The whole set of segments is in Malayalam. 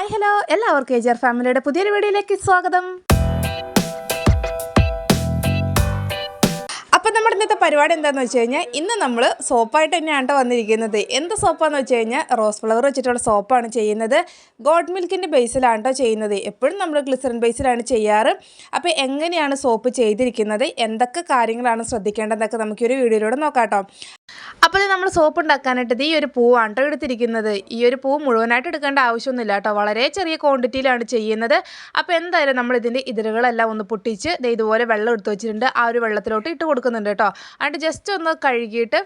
ഹായ് ഹലോ എല്ലാവർക്കും എജർ ഫാമിലിയുടെ പുതിയൊരു വീഡിയോയിലേക്ക് സ്വാഗതം. അപ്പം നമ്മുടെ ഇന്നത്തെ പരിപാടി എന്താണെന്ന് വെച്ച് കഴിഞ്ഞാൽ ഇന്ന് നമ്മൾ സോപ്പായിട്ട് തന്നെയാണ് ട്ടോ വന്നിരിക്കുന്നത്. എന്ത് സോപ്പാന്ന് വെച്ച് കഴിഞ്ഞാൽ റോസ് ഫ്ലവർ വെച്ചിട്ടുള്ള സോപ്പാണ് ചെയ്യുന്നത്. ഗോഡ് മിൽക്കിന്റെ ബേസിലാണ് കേട്ടോ ചെയ്യുന്നത്. എപ്പോഴും നമ്മൾ ഗ്ലിസറിൻ ബേസിലാണ് ചെയ്യാറ്. അപ്പോൾ എങ്ങനെയാണ് സോപ്പ് ചെയ്തിരിക്കുന്നത്? എന്തൊക്കെ കാര്യങ്ങളാണ് ശ്രദ്ധിക്കേണ്ടതെന്നൊക്കെ നമുക്ക് ഈ ഒരു വീഡിയോയിലൂടെ നോക്കാം കേട്ടോ അപ്പോൾ നമ്മൾ സോപ്പ് ഉണ്ടാക്കാനായിട്ട് ഈ ഒരു പൂവാണ് എടുത്തിരിക്കുന്നത്. ഈ ഒരു പൂ മുഴുവനായിട്ട് എടുക്കേണ്ട ആവശ്യമൊന്നുമില്ല കേട്ടോ വളരെ ചെറിയ ക്വാണ്ടിറ്റിയിലാണ് ചെയ്യുന്നത്. അപ്പോൾ എന്തായാലും നമ്മൾ ഇതിന്റെ ഇതിരുകളെല്ലാം ഒന്ന് പൊട്ടിച്ച് ഇതുപോലെ വെള്ളം എടുത്ത് വെച്ചിട്ടുണ്ട്. ആ ഒരു വെള്ളത്തിലോട്ട് ഇട്ട് കൊടുക്കുന്നുണ്ട് കേട്ടോ എന്നിട്ട് ജസ്റ്റ് ഒന്ന് കഴുകിയിട്ട്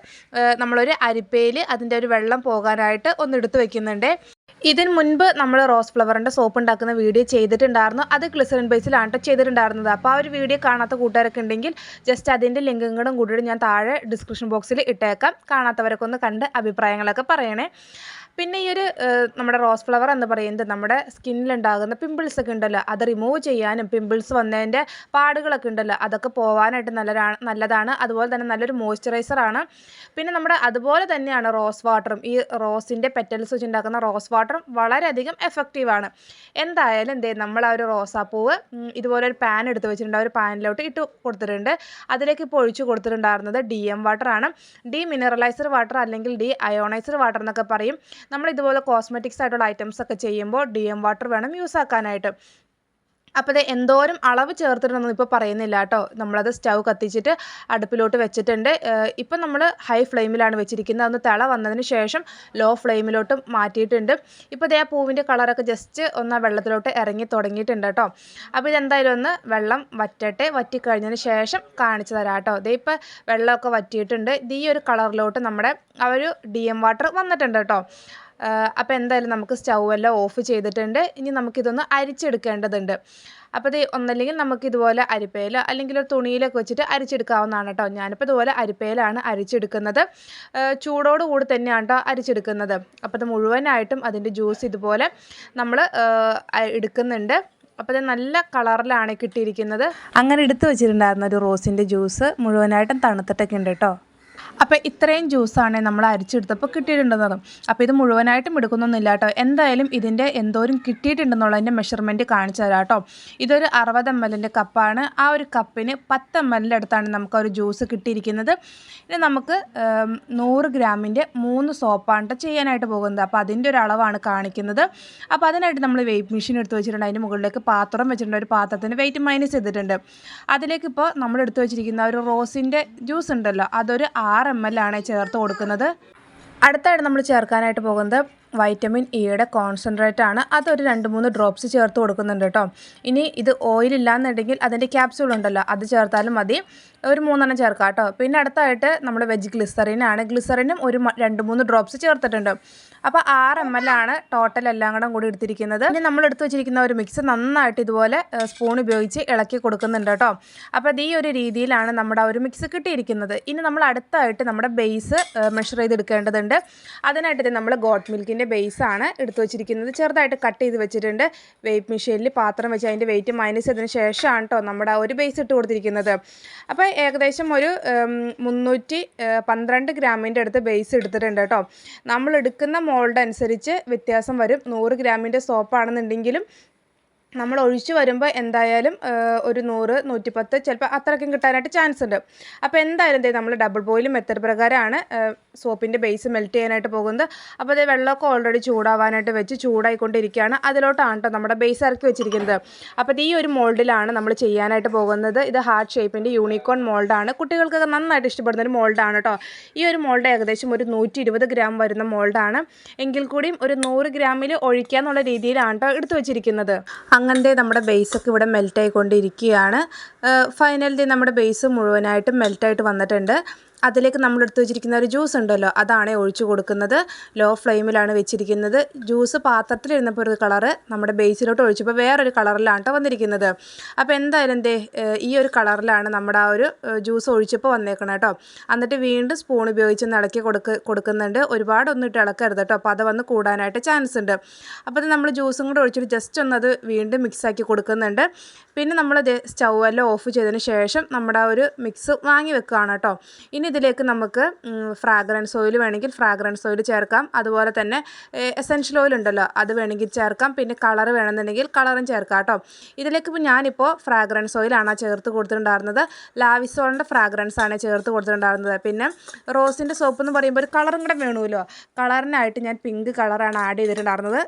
നമ്മളൊരു അരിപ്പയിൽ അതിന്റെ ഒരു വെള്ളം പോകാനായിട്ട് ഒന്ന് എടുത്ത് വെക്കുന്നുണ്ട്. ഇതിന് മുൻപ് നമ്മൾ റോസ് ഫ്ലവറിന്റെ സോപ്പ് ഉണ്ടാക്കുന്ന വീഡിയോ ചെയ്തിട്ടുണ്ടായിരുന്നു. അത് ഗ്ലിസറിൻ ബേസിലാണ് ചെയ്തിട്ടുണ്ടായിരുന്നത്. അപ്പോൾ ആ ഒരു വീഡിയോ കാണാത്ത കൂട്ടുകാരൊക്കെ ഉണ്ടെങ്കിൽ ജസ്റ്റ് അതിന്റെ ലിങ്കുകളും കൂടി ഞാൻ താഴെ ഡിസ്ക്രിപ്ഷൻ ബോക്സിൽ ഇട്ടേക്കാം. കാണാത്തവരൊക്കെ ഒന്ന് കണ്ട് അഭിപ്രായങ്ങളൊക്കെ പറയണേ. പിന്നെ ഈ ഒരു നമ്മുടെ റോസ് ഫ്ലവർ എന്ന് പറയുന്നത് നമ്മുടെ സ്കിന്നിലുണ്ടാകുന്ന പിമ്പിൾസ് ഒക്കെ ഉണ്ടല്ലോ അത് റിമൂവ് ചെയ്യാനും പിമ്പിൾസ് വന്നതിന്റെ പാടുകളൊക്കെ ഉണ്ടല്ലോ അതൊക്കെ പോകാനായിട്ട് നല്ലതാണ് നല്ലതാണ്. അതുപോലെ തന്നെ നല്ലൊരു മോയ്സ്ചറൈസറാണ് പിന്നെ നമ്മുടെ അതുപോലെ തന്നെയാണ് റോസ് വാട്ടറും ഈ റോസിന്റെ പെറ്റൽസ് വെച്ച് ഉണ്ടാക്കുന്ന റോസ് വാട്ടറും വളരെയധികം എഫക്റ്റീവാണ് എന്തായാലും എന്തേ നമ്മൾ ആ ഒരു റോസാപ്പൂവ് ഇതുപോലെ ഒരു പാൻ എടുത്ത് വെച്ചിട്ടുണ്ട്. ആ ഒരു പാനിലോട്ട് ഇട്ട് കൊടുത്തിട്ടുണ്ട്. അതിലേക്ക് ഇപ്പോൾ ഒഴിച്ച് കൊടുത്തിട്ടുണ്ടായിരുന്നത് ഡി എം വാട്ടറാണ് ഡി മിനറലൈസർ വാട്ടർ അല്ലെങ്കിൽ ഡി അയോണൈസർ വാട്ടർ എന്നൊക്കെ പറയും. നമ്മൾ ഇതുപോലെ കോസ്മെറ്റിക്സ് ആയിട്ടുള്ള ഐറ്റംസ് ഒക്കെ ചെയ്യുമ്പോൾ ഡി എം വാട്ടർ വേണം യൂസ് ആക്കാനായിട്ട്. അപ്പോൾ അത് എന്തോരം അളവ് ചേർത്തിട്ടുണ്ടെന്ന് ഇപ്പോൾ പറയുന്നില്ല കേട്ടോ. നമ്മളത് സ്റ്റൗ കത്തിച്ചിട്ട് അടുപ്പിലോട്ട് വെച്ചിട്ടുണ്ട്. ഇപ്പം നമ്മൾ ഹൈ ഫ്ലെയിമിലാണ് വെച്ചിരിക്കുന്നത്. അതൊന്ന് തിള വന്നതിന് ശേഷം ലോ ഫ്ലെയിമിലോട്ട് മാറ്റിയിട്ടുണ്ട്. ഇപ്പോൾ ഇതേ ആ പൂവിന്റെ കളറൊക്കെ ജസ്റ്റ് ഒന്ന് വെള്ളത്തിലോട്ട് ഇറങ്ങി തുടങ്ങിയിട്ടുണ്ട് കേട്ടോ. അപ്പോൾ ഇതെന്തായാലും ഒന്ന് വെള്ളം വറ്റട്ടെ. വറ്റിക്കഴിഞ്ഞതിന് ശേഷം കാണിച്ചു തരാം കേട്ടോ. ഇതേ ഇപ്പോൾ വെള്ളമൊക്കെ വറ്റിയിട്ടുണ്ട്. ഇത് ഈ ഒരു കളറിലോട്ട് നമ്മുടെ ആ ഒരു ഡി എം വാട്ടർ വന്നിട്ടുണ്ട് കേട്ടോ. അപ്പോൾ എന്തായാലും നമുക്ക് സ്റ്റൗ എല്ലാം ഓഫ് ചെയ്തിട്ടുണ്ട്. ഇനി നമുക്കിതൊന്ന് അരിച്ചെടുക്കേണ്ടതുണ്ട്. അപ്പോൾ ഇത് ഒന്നല്ലെങ്കിൽ നമുക്ക് ഇതുപോലെ അരിപ്പയിലോ അല്ലെങ്കിൽ ഒരു തുണിയിലൊക്കെ വെച്ചിട്ട് അരിച്ചെടുക്കാവുന്നതാണ് കേട്ടോ. ഞാനിപ്പോൾ ഇതുപോലെ അരിപ്പയിലാണ് അരിച്ചെടുക്കുന്നത്. ചൂടോട് കൂടി തന്നെയാണ് കേട്ടോ അരിച്ചെടുക്കുന്നത്. അപ്പോൾ ഇത് മുഴുവനായിട്ടും അതിന്റെ ജ്യൂസ് ഇതുപോലെ നമ്മൾ എടുക്കുന്നുണ്ട്. അപ്പോൾ ഇത് നല്ല കളറിലാണ് കിട്ടിയിരിക്കുന്നത്. അങ്ങനെ എടുത്തു വെച്ചിട്ടുണ്ടായിരുന്ന ഒരു റോസിന്റെ ജ്യൂസ് മുഴുവനായിട്ടും തണുത്തിട്ടൊക്കെ ഉണ്ട് കേട്ടോ അപ്പോൾ ഇത്രയും ജ്യൂസാണ് നമ്മൾ അരിച്ചെടുത്തപ്പോൾ കിട്ടിയിട്ടുണ്ടെന്നതും അപ്പോൾ ഇത് മുഴുവനായിട്ടും എടുക്കുന്നൊന്നുമില്ല കേട്ടോ. എന്തായാലും ഇതിന്റെ എന്തോരം കിട്ടിയിട്ടുണ്ടെന്നുള്ളതിന്റെ മെഷർമെന്റ് കാണിച്ചു തരാം കേട്ടോ. ഇതൊരു അറുപത് എം എല്ലിന്റെ കപ്പാണ് ആ ഒരു കപ്പിന് പത്ത് എം എല്ലിന്റെ അടുത്താണ് നമുക്ക് ഒരു ജ്യൂസ് കിട്ടിയിരിക്കുന്നത്. ഇനി നമുക്ക് നൂറ് ഗ്രാമിന്റെ മൂന്ന് സോപ്പാണ് ട്ടോ ചെയ്യാനായിട്ട് പോകുന്നത്. അപ്പോൾ അതിന്റെ ഒരു അളവാണ് കാണിക്കുന്നത്. അപ്പോൾ അതിനായിട്ട് നമ്മൾ വെയിറ്റ് മെഷീൻ എടുത്ത് വെച്ചിട്ടുണ്ട്. അതിന്റെ മുകളിലേക്ക് പാത്രം വെച്ചിട്ടുണ്ട്. ഒരു പാത്രത്തിന് വെയിറ്റ് മൈനസ് ചെയ്തിട്ടുണ്ട്. അതിലേക്ക് ഇപ്പോൾ നമ്മൾ എടുത്ത് വെച്ചിരിക്കുന്ന ഒരു റോസിന്റെ ജ്യൂസ് ഉണ്ടല്ലോ. അതൊരു ആറ് എം എൽ ആണ് ചേർത്ത് കൊടുക്കുന്നത്. അടുത്തായിട്ട് നമ്മൾ ചേർക്കാനായിട്ട് പോകുന്നത് വൈറ്റമിൻ ഇയുടെ കോൺസെൻട്രേറ്റ് ആണ്. അതൊരു രണ്ട് മൂന്ന് ഡ്രോപ്സ് ചേർത്ത് കൊടുക്കുന്നുണ്ട് കേട്ടോ. ഇനി ഇത് ഓയിൽ ഇല്ലാന്നുണ്ടെങ്കിൽ അതിന്റെ ക്യാപ്സ്യൂൾ ഉണ്ടല്ലോ അത് ചേർത്താലും മതി. ഒരു മൂന്നെണ്ണം ചേർക്കാം കേട്ടോ. പിന്നെ അടുത്തായിട്ട് നമ്മൾ വെജ് ഗ്ലിസറിനാണ് ഗ്ലിസറിനും ഒരു രണ്ട് മൂന്ന് ഡ്രോപ്സ് ചേർത്തിട്ടുണ്ട്. അപ്പോൾ ആറ് എം എൽ ആണ് ടോട്ടൽ എല്ലാം കൂടെ കൂടി എടുത്തിരിക്കുന്നത്. ഇനി നമ്മൾ എടുത്തു വെച്ചിരിക്കുന്ന ഒരു മിക്സ് നന്നായിട്ട് ഇതുപോലെ സ്പൂൺ ഉപയോഗിച്ച് ഇളക്കി കൊടുക്കുന്നുണ്ട് കേട്ടോ. അപ്പോൾ അത് ഈ ഒരു രീതിയിലാണ് നമ്മുടെ ആ ഒരു മിക്സ് കിട്ടിയിരിക്കുന്നത്. ഇനി നമ്മൾ അടുത്തായിട്ട് നമ്മുടെ ബേസ് മെഷർ ചെയ്തെടുക്കേണ്ടതുണ്ട്. അതിനായിട്ട് നമ്മൾ ഗോട്ട് മിൽക്കിന്റെ ബേസാണ് എടുത്തു വെച്ചിരിക്കുന്നത്. ചെറുതായിട്ട് കട്ട് ചെയ്ത് വെച്ചിട്ടുണ്ട്. വെയ്റ്റ് മെഷീനിൽ പാത്രം വെച്ച് അതിന്റെ വെയിറ്റ് മൈനസ് ചെയ്തതിന് ശേഷമാണ് കേട്ടോ നമ്മുടെ ഒരു ബേസ് ഇട്ട് കൊടുത്തിരിക്കുന്നത്. അപ്പോൾ ഏകദേശം ഒരു മുന്നൂറ്റി പന്ത്രണ്ട് ഗ്രാമിന്റെ അടുത്ത് ബേസ് എടുത്തിട്ടുണ്ട് കേട്ടോ നമ്മൾ എടുക്കുന്ന മോൾഡ് അനുസരിച്ച് വ്യത്യാസം വരും. നൂറ് ഗ്രാമിന്റെ സോപ്പാണെന്നുണ്ടെങ്കിലും നമ്മൾ ഒഴിച്ചു വരുമ്പോൾ എന്തായാലും ഒരു നൂറ് നൂറ്റിപ്പത്ത് ചിലപ്പോൾ അത്രയ്ക്കും കിട്ടാനായിട്ട് ചാൻസ് ഉണ്ട്. അപ്പോൾ എന്തായാലും ദേ നമ്മൾ ഡബിൾ ബോയിൽ മെത്തഡ് പ്രകാരമാണ് സോപ്പിന്റെ ബേസ് മെൽറ്റ് ചെയ്യാനായിട്ട് പോകുന്നത്. അപ്പോൾ അത് വെള്ളമൊക്കെ ഓൾറെഡി ചൂടാവാനായിട്ട് വെച്ച് ചൂടായിക്കൊണ്ടിരിക്കുകയാണ്. അതിലോട്ടാണ് കേട്ടോ നമ്മുടെ ബേസ് ഇറക്കി വെച്ചിരിക്കുന്നത്. അപ്പോൾ ഇത് ഈ ഒരു മോൾഡിലാണ് നമ്മൾ ചെയ്യാനായിട്ട് പോകുന്നത്. ഇത് ഹാർട്ട് ഷേപ്പിന്റെ യൂണിക്കോൺ മോൾഡാണ് കുട്ടികൾക്കൊക്കെ നന്നായിട്ട് ഇഷ്ടപ്പെടുന്ന ഒരു മോൾഡാണ് കേട്ടോ ഈ ഒരു മോൾഡ് ഏകദേശം ഒരു നൂറ്റി ഗ്രാം വരുന്ന മോൾഡാണ് എങ്കിൽ കൂടിയും ഒരു നൂറ് ഗ്രാമിൽ ഒഴിക്കുക എന്നുള്ള രീതിയിലാണ് കേട്ടോ എടുത്തു വെച്ചിരിക്കുന്നത്. അങ്ങനത്തെ നമ്മുടെ ബേസൊക്കെ ഇവിടെ മെൽറ്റ് ആയിക്കൊണ്ടിരിക്കുകയാണ്. ഫൈനലി നമ്മുടെ ബേസ് മുഴുവനായിട്ടും മെൽറ്റായിട്ട് വന്നിട്ടുണ്ട്. അതിലേക്ക് നമ്മൾ എടുത്തു വെച്ചിരിക്കുന്ന ഒരു ജ്യൂസ് ഉണ്ടല്ലോ അതാണ് ഒഴിച്ചു കൊടുക്കുന്നത്. ലോ ഫ്ലെയിമിലാണ് വെച്ചിരിക്കുന്നത്. ജ്യൂസ് പാത്രത്തിലിരുന്നപ്പോൾ ഒരു കളറ് നമ്മുടെ ബേസിലോട്ട് ഒഴിച്ചപ്പോൾ വേറൊരു കളറിലാണ് കേട്ടോ വന്നിരിക്കുന്നത്. അപ്പോൾ എന്തായാലും എന്തേ ഈ ഒരു കളറിലാണ് നമ്മുടെ ആ ഒരു ജ്യൂസ് ഒഴിച്ചപ്പോൾ വന്നേക്കണം കേട്ടോ എന്നിട്ട് വീണ്ടും സ്പൂൺ ഉപയോഗിച്ച് ഇളക്കി കൊടുക്ക കൊടുക്കുന്നുണ്ട്. ഒരുപാടൊന്നും ഇട്ട് ഇളക്കരുത് കേട്ടോ അപ്പോൾ അത് വന്ന് കൂടാനായിട്ട് ചാൻസ് ഉണ്ട്. അപ്പോൾ നമ്മൾ ജ്യൂസും കൂടെ ഒഴിച്ചിട്ട് ജസ്റ്റ് ഒന്ന് അത് വീണ്ടും മിക്സാക്കി കൊടുക്കുന്നുണ്ട്. പിന്നെ നമ്മൾ സ്റ്റൗ എല്ലാം ഓഫ് ചെയ്തതിന് ശേഷം നമ്മുടെ ആ ഒരു മിക്സ് വാങ്ങി വെക്കുകയാണ് കേട്ടോ ഇനി ഇതിലേക്ക് നമുക്ക് ഫ്രാഗ്രൻസ് ഓയിൽ വേണമെങ്കിൽ ഫ്രാഗ്രൻസ് ഓയിൽ ചേർക്കാം. അതുപോലെ തന്നെ എസെൻഷ്യൽ ഓയിൽ ഉണ്ടല്ലോ അത് വേണമെങ്കിൽ ചേർക്കാം. പിന്നെ കളർ വേണമെന്നുണ്ടെങ്കിൽ കളറും ചേർക്കാം കേട്ടോ. ഇതിലേക്ക് ഇപ്പോൾ ഞാനിപ്പോൾ ഫ്രാഗ്രൻസ് ഓയിലാണ് ചേർത്ത് കൊടുത്തിട്ടുണ്ടായിരുന്നത്. ലാവിസോളിന്റെ ഫ്രാഗ്രൻസ് ആണ് ചേർത്ത് കൊടുത്തിട്ടുണ്ടായിരുന്നത്. പിന്നെ റോസിന്റെ സോപ്പ് എന്ന് പറയുമ്പോൾ ഒരു കളറും കൂടെ വേണമല്ലോ. കളറിനായിട്ട് ഞാൻ പിങ്ക് കളറാണ് ആഡ് ചെയ്തിട്ടുണ്ടായിരുന്നത്.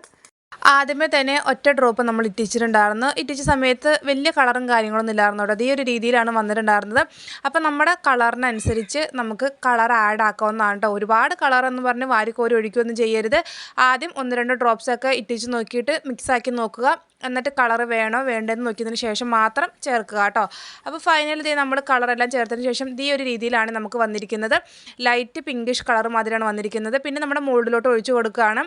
ആദ്യമേ തന്നെ ഒറ്റ ഡ്രോപ്പ് നമ്മൾ ഇട്ടിച്ചിട്ടുണ്ടായിരുന്നു. ഇട്ടിച്ച സമയത്ത് വലിയ കളറും കാര്യങ്ങളൊന്നും ഇല്ലായിരുന്നു കേട്ടോ. ഈ ഒരു രീതിയിലാണ് വന്നിട്ടുണ്ടായിരുന്നത്. അപ്പോൾ നമ്മുടെ കളറിനനുസരിച്ച് നമുക്ക് കളർ ആഡ് ആക്കാവുന്നതാണ് കേട്ടോ. ഒരുപാട് കളർ എന്ന് പറഞ്ഞ് വാരിക്കോരി ഒഴിക്കുകയൊന്നും ചെയ്യരുത്. ആദ്യം ഒന്ന് രണ്ട് ഡ്രോപ്സൊക്കെ ഇട്ടിച്ച് നോക്കിയിട്ട് മിക്സാക്കി നോക്കുക. എന്നിട്ട് കളർ വേണോ വേണ്ടതെന്ന് നോക്കിയതിന് ശേഷം മാത്രം ചേർക്കുക കേട്ടോ. അപ്പോൾ ഫൈനൽ ഇതേ നമ്മൾ കളറെല്ലാം ചേർത്തതിന് ശേഷം ഈ ഒരു രീതിയിലാണ് നമുക്ക് വന്നിരിക്കുന്നത്. ലൈറ്റ് പിങ്കിഷ് കളർ മാതിരിയാണ് വന്നിരിക്കുന്നത്. പിന്നെ നമ്മുടെ മോൾഡിലോട്ട് ഒഴിച്ചു കൊടുക്കുകയാണ്.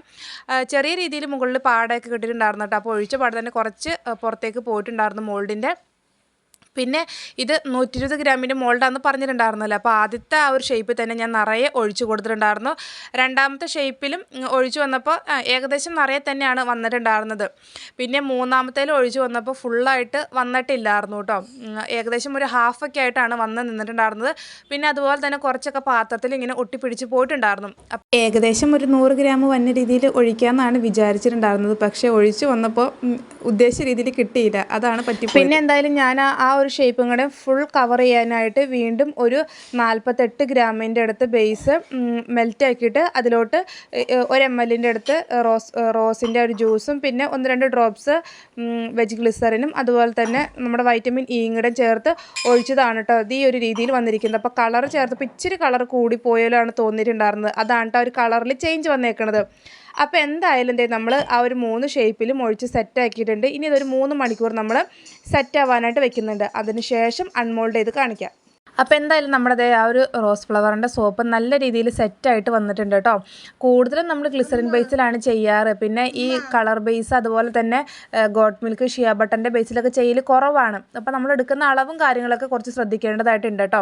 ചെറിയ രീതിയിൽ മുകളിൽ പാടയൊക്കെ കിട്ടിയിട്ടുണ്ടായിരുന്നു കേട്ടോ. അപ്പോൾ ഒഴിച്ച പാട തന്നെ കുറച്ച് പുറത്തേക്ക് പോയിട്ടുണ്ടായിരുന്നു മോൾഡിന്റെ പിന്നെ ഇത് നൂറ്റി ഇരുപത് ഗ്രാമിന്റെ മോൾഡാന്ന് പറഞ്ഞിട്ടുണ്ടായിരുന്നല്ലോ. അപ്പോൾ ആദ്യത്തെ ആ ഒരു ഷേപ്പിൽ തന്നെ ഞാൻ നിറയെ ഒഴിച്ചു കൊടുത്തിട്ടുണ്ടായിരുന്നു. രണ്ടാമത്തെ ഷേപ്പിലും ഒഴിച്ചു വന്നപ്പോൾ ഏകദേശം നിറയെ തന്നെയാണ് വന്നിട്ടുണ്ടായിരുന്നത്. പിന്നെ മൂന്നാമത്തേലും ഒഴിച്ചു വന്നപ്പോൾ ഫുള്ളായിട്ട് വന്നിട്ടില്ലായിരുന്നു കേട്ടോ. ഏകദേശം ഒരു ഹാഫൊക്കെ ആയിട്ടാണ് വന്ന് നിന്നിട്ടുണ്ടായിരുന്നത്. പിന്നെ അതുപോലെ തന്നെ കുറച്ചൊക്കെ പാത്രത്തിൽ ഇങ്ങനെ ഒട്ടിപ്പിടിച്ച് പോയിട്ടുണ്ടായിരുന്നു. ഏകദേശം ഒരു നൂറ് ഗ്രാം വന്ന രീതിയിൽ ഒഴിക്കാമെന്നാണ് വിചാരിച്ചിട്ടുണ്ടായിരുന്നത്. പക്ഷേ ഒഴിച്ചു വന്നപ്പോൾ ഉദ്ദേശിച്ച രീതിയിൽ കിട്ടിയില്ല. അതാണ് പറ്റി പിന്നെ എന്തായാലും ഞാൻ ആ ഒരു ഷേപ്പും കൂടെ ഫുൾ കവർ ചെയ്യാനായിട്ട് വീണ്ടും ഒരു നാൽപ്പത്തെട്ട് ഗ്രാമിന്റെ അടുത്ത് ബേസ് മെൽറ്റ് ആക്കിയിട്ട് അതിലോട്ട് ഒരു എം എല്ലിന്റെ അടുത്ത് റോസ് റോസിന്റെ ഒരു ജ്യൂസും പിന്നെ ഒന്ന് രണ്ട് ഡ്രോപ്സ് വെജ് ഗ്ലിസറിനും അതുപോലെ തന്നെ നമ്മുടെ വൈറ്റമിൻ ഇയും കൂടെ ചേർത്ത് ഒഴിച്ചതാണ് കേട്ടോ അത് ഈ ഒരു രീതിയിൽ വന്നിരിക്കുന്നത്. അപ്പോൾ കളർ ചേർത്തപ്പോൾ ഇച്ചിരി കളർ കൂടിപ്പോയാലാണ് തോന്നിയിട്ടുണ്ടായിരുന്നത്. അതാണ് കേട്ടോ ഒരു കളറിൽ ചേഞ്ച് വന്നേക്കുന്നത് അപ്പോൾ എന്തായാലും എന്തേ നമ്മൾ ആ ഒരു മൂന്ന് ഷേപ്പിലും ഒഴിച്ച് സെറ്റ് ആക്കിയിട്ടുണ്ട്. ഇനി ഇതൊരു മൂന്ന് മണിക്കൂർ നമ്മൾ സെറ്റ് ആവാനായിട്ട് വെക്കുന്നുണ്ട്. അതിന് ശേഷം അൺമോൾഡ് ചെയ്ത് കാണിക്കാം. അപ്പോൾ എന്തായാലും നമ്മുടെ ആ ഒരു റോസ് ഫ്ലവറിന്റെ സോപ്പ് നല്ല രീതിയിൽ സെറ്റായിട്ട് വന്നിട്ടുണ്ട് കേട്ടോ. കൂടുതലും നമ്മൾ ഗ്ലിസറിൻ ബേസിലാണ് ചെയ്യാറ്. പിന്നെ ഈ കളർ ബേസ് അതുപോലെ തന്നെ ഗോട്ട് മിൽക്ക് ഷിയ ബട്ടന്റെ ബേസിലൊക്കെ ചെയ്യൽ കുറവാണ്. അപ്പോൾ നമ്മൾ എടുക്കുന്ന അളവും കാര്യങ്ങളൊക്കെ കുറച്ച് ശ്രദ്ധിക്കേണ്ടതായിട്ടുണ്ട് കേട്ടോ.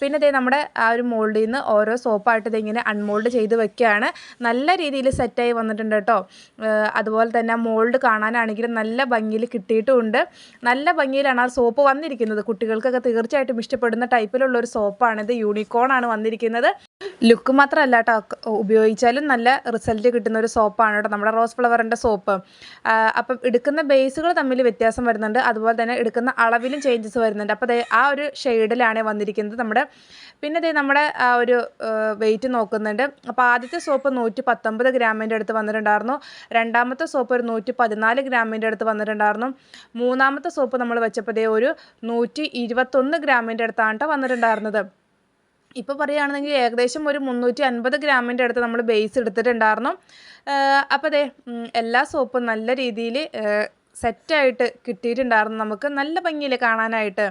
പിന്നെ ഇതേ നമ്മുടെ ആ ഒരു മോൾഡിൽ നിന്ന് ഓരോ സോപ്പായിട്ട് ഇതിങ്ങനെ അൺമോൾഡ് ചെയ്ത് വെക്കുകയാണ് നല്ല രീതിയിൽ സെറ്റായി വന്നിട്ടുണ്ട് കേട്ടോ. അതുപോലെ തന്നെ മോൾഡ് കാണാനാണെങ്കിലും നല്ല ഭംഗിയിൽ കിട്ടിയിട്ടുമുണ്ട് നല്ല ഭംഗിയിലാണ് ആ സോപ്പ് വന്നിരിക്കുന്നത്. കുട്ടികൾക്കൊക്കെ തീർച്ചയായിട്ടും ഇഷ്ടപ്പെടുന്ന ടൈപ്പിലുള്ള ഒരു സോപ്പാണ് ഇത് യൂണിക്കോൺ ആണ് വന്നിരിക്കുന്നത്. ലുക്ക് മാത്രമല്ല കേട്ടോ ഉപയോഗിച്ചാലും നല്ല റിസൾട്ട് കിട്ടുന്ന ഒരു സോപ്പാണ് കേട്ടോ നമ്മുടെ റോസ് ഫ്ലവറിന്റെ സോപ്പ്. അപ്പം എടുക്കുന്ന ബേസുകൾ തമ്മിൽ വ്യത്യാസം വരുന്നുണ്ട്. അതുപോലെ തന്നെ എടുക്കുന്ന അളവിലും ചേഞ്ചസ് വരുന്നുണ്ട്. അപ്പോൾ ആ ഒരു ഷെയ്ഡിലാണ് വന്നിരിക്കുന്നത് നമ്മുടെ പിന്നെ ഇതേ നമ്മുടെ ആ ഒരു വെയിറ്റ് നോക്കുന്നുണ്ട്. അപ്പോൾ ആദ്യത്തെ സോപ്പ് നൂറ്റി പത്തൊമ്പത് ഗ്രാമിന്റെ അടുത്ത് വന്നിട്ടുണ്ടായിരുന്നു. രണ്ടാമത്തെ സോപ്പ് ഒരു നൂറ്റി പതിനാല് ഗ്രാമിന്റെ അടുത്ത് വന്നിട്ടുണ്ടായിരുന്നു. മൂന്നാമത്തെ സോപ്പ് നമ്മൾ വെച്ചപ്പോൾ ഒരു നൂറ്റി ഇരുപത്തൊന്ന് ഗ്രാമിന്റെ അടുത്താണ് വന്നിട്ടുണ്ടായിരുന്നത്. ഇപ്പോൾ പറയുകയാണെന്നെങ്കിൽ ഏകദേശം ഒരു മുന്നൂറ്റി അൻപത് ഗ്രാമിന്റെ അടുത്ത് നമ്മൾ ബേസ് എടുത്തിട്ടുണ്ടായിരുന്നു. അപ്പോൾ അതെ എല്ലാ സോപ്പും നല്ല രീതിയിൽ സെറ്റായിട്ട് കിട്ടിയിട്ടുണ്ടായിരുന്നു നമുക്ക്. നല്ല ഭംഗിയിൽ കാണാനായിട്ട്.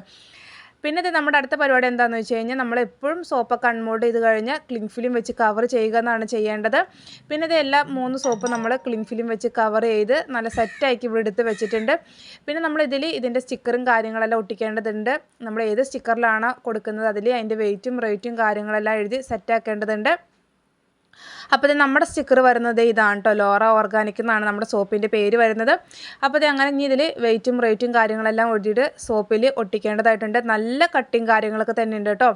പിന്നെ ഇത് നമ്മുടെ അടുത്ത പരിപാടി എന്താണെന്ന് വെച്ച് കഴിഞ്ഞാൽ നമ്മൾ എപ്പോഴും സോപ്പൊക്കെ അൺമോൾഡ് ചെയ്ത് കഴിഞ്ഞാൽ ക്ലിങ് ഫിലിം വെച്ച് കവർ ചെയ്യുക എന്നാണ് ചെയ്യേണ്ടത്. പിന്നെ ഇത് എല്ലാ മൂന്ന് സോപ്പ് നമ്മൾ ക്ലിങ് ഫിലിം വെച്ച് കവർ ചെയ്ത് നല്ല സെറ്റാക്കി ഇവിടെ എടുത്ത് വെച്ചിട്ടുണ്ട്. പിന്നെ നമ്മൾ ഇതിൽ ഇതിന്റെ സ്റ്റിക്കറും കാര്യങ്ങളെല്ലാം ഒട്ടിക്കേണ്ടതുണ്ട്. നമ്മൾ ഏത് സ്റ്റിക്കറിലാണ് കൊടുക്കുന്നത് അതിൽ അതിന്റെ വെയിറ്റും റേറ്റും കാര്യങ്ങളെല്ലാം എഴുതി സെറ്റാക്കേണ്ടതുണ്ട് അപ്പോൾ നമ്മുടെ സ്റ്റിക്കർ വരുന്നത് ഇതാണ് കേട്ടോ ലോറ ഓർഗാനിക് എന്നാണ് നമ്മുടെ സോപ്പിന്റെ പേര് വരുന്നത്. അപ്പോൾ അങ്ങനെ ഇനി ഇതിൽ വെയിറ്റും റേറ്റും കാര്യങ്ങളെല്ലാം ഒഴിച്ചിട്ട് സോപ്പിൽ ഒട്ടിക്കേണ്ടതായിട്ടുണ്ട്. നല്ല കട്ടിങ് കാര്യങ്ങളൊക്കെ തന്നെ ഉണ്ട് കേട്ടോ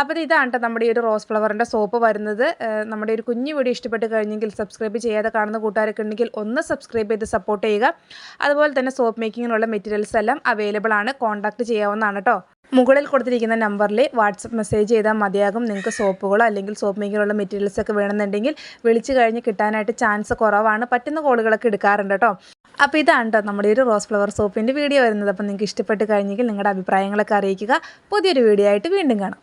അപ്പോൾ ഇത് ഇതാണ് കേട്ടോ നമ്മുടെ ഈ ഒരു റോസ് ഫ്ലവറിന്റെ സോപ്പ് വരുന്നത്. നമ്മുടെ ഒരു കുഞ്ഞു വീഡിയോ ഇഷ്ടപ്പെട്ട് കഴിഞ്ഞെങ്കിൽ സബ്സ്ക്രൈബ് ചെയ്യാതെ കാണുന്ന കൂട്ടുകാരൊക്കെ ഉണ്ടെങ്കിൽ ഒന്ന് സബ്സ്ക്രൈബ് ചെയ്ത് സപ്പോർട്ട് ചെയ്യുക. അതുപോലെ തന്നെ സോപ്പ് മേക്കിങ്ങിനുള്ള മെറ്റീരിയൽസ് എല്ലാം അവൈലബിൾ ആണ്. കോൺടാക്ട് ചെയ്യാവുന്നതാണ് കേട്ടോ മുകളിൽ കൊടുത്തിരിക്കുന്ന നമ്പറിൽ വാട്സപ്പ് മെസ്സേജ് ചെയ്താൽ മതിയാകും. നിങ്ങൾക്ക് സോപ്പുകളോ അല്ലെങ്കിൽ സോപ്പ് മേക്കിങ്ങിലുള്ള മെറ്റീരിയൽസ് ഒക്കെ വേണമെന്നുണ്ടെങ്കിൽ വിളിച്ചു കഴിഞ്ഞ് കിട്ടാനായിട്ട് ചാൻസ് കുറവാണ്. പറ്റുന്ന കോളുകളൊക്കെ എടുക്കാറുണ്ട് കേട്ടോ. അപ്പോൾ ഇതാണ് കേട്ടോ നമ്മുടെ ഒരു റോസ് ഫ്ലവർ സോപ്പിന്റെ വീഡിയോ വരുന്നത്. അപ്പോൾ നിങ്ങൾക്ക് ഇഷ്ടപ്പെട്ട് കഴിഞ്ഞെങ്കിൽ നിങ്ങളുടെ അഭിപ്രായങ്ങളൊക്കെ അറിയിക്കുക. പുതിയൊരു വീഡിയോ ആയിട്ട് വീണ്ടും കാണാം.